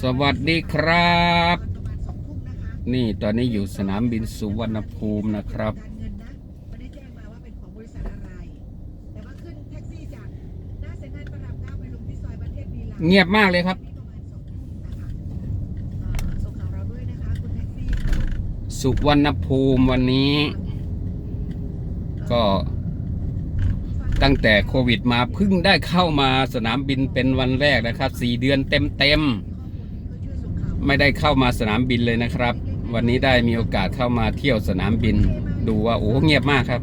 สวัสดีครับ นี่ตอนนี้อยู่สนามบินสุวรรณภูมินะครับการเงินนะไม่ได้แจ้งมาว่าเป็นของบริษัทอะไรแต่ว่าขึ้นแท็กซี่จากหน้าเซ็นทรัลพระรามเก้าไปลงที่ซอยประเทศบีลาเงียบมากเลยครับนี่ประมาณสองทุ่มนะคะเอ่อส่งข่าวเราด้วยนะคะคุณแท็กซี่ค่ะสุวรรณภูมิวันนี้ ก็ตั้งแต่โควิดมาเพิ่งได้เข้ามาสนามบินเป็นวันแรกนะครับสี่เดือนเต็มเต็มๆ ไม่ได้เข้ามาสนามบินเลยนะครับ วันนี้ได้มีโอกาสเข้ามาเที่ยวสนามบิน ดูว่าโอ้เงียบมากครับ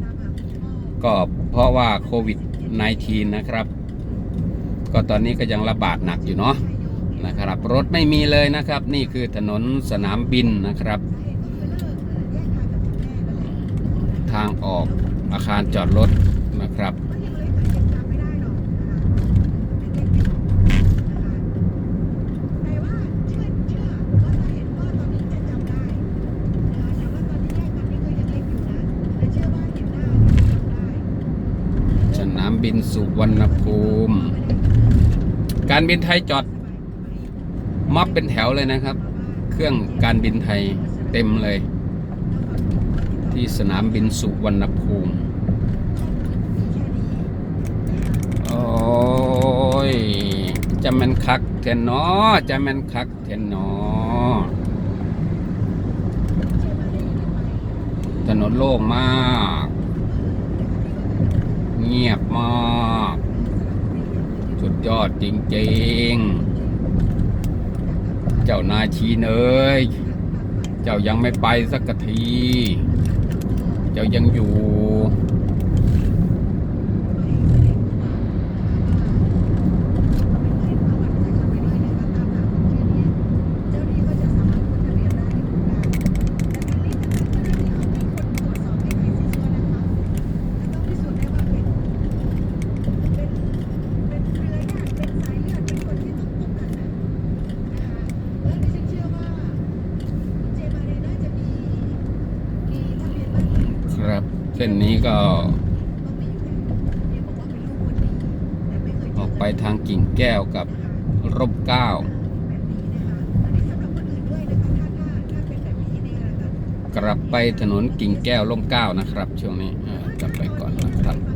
ก็เพราะว่าโควิด -19 นะครับ ก็ตอนนี้ก็ยังระบาดหนักอยู่เนาะนะครับรถไม่มีเลยนะครับ นี่คือถนนสนามบินนะครับ ทางออกอาคารจอดรถนะครับ บินสุวรรณภูมิ การบินไทยจอดม็อบเป็นแถวเลยนะครับ เครื่องการบินไทยเต็มเลย ที่สนามบินสุวรรณภูมิโอ้ยจะแมนคักเทนนอจะแมนคักเทนนอถนนโล่งมาก งียบมากสุดยอดจริงๆ เจ้านายชีเนยเจ้ายังไม่ไปสักที เจ้ายังอยู่ ครับ เส้นนี้ก็ ออกไปทางกิ่งแก้วกับร่มเกล้ากลับไปถนนกิ่งแก้วร่มเกล้านะครับ ช่วงนี้เออกลับไปก่อนนะครับ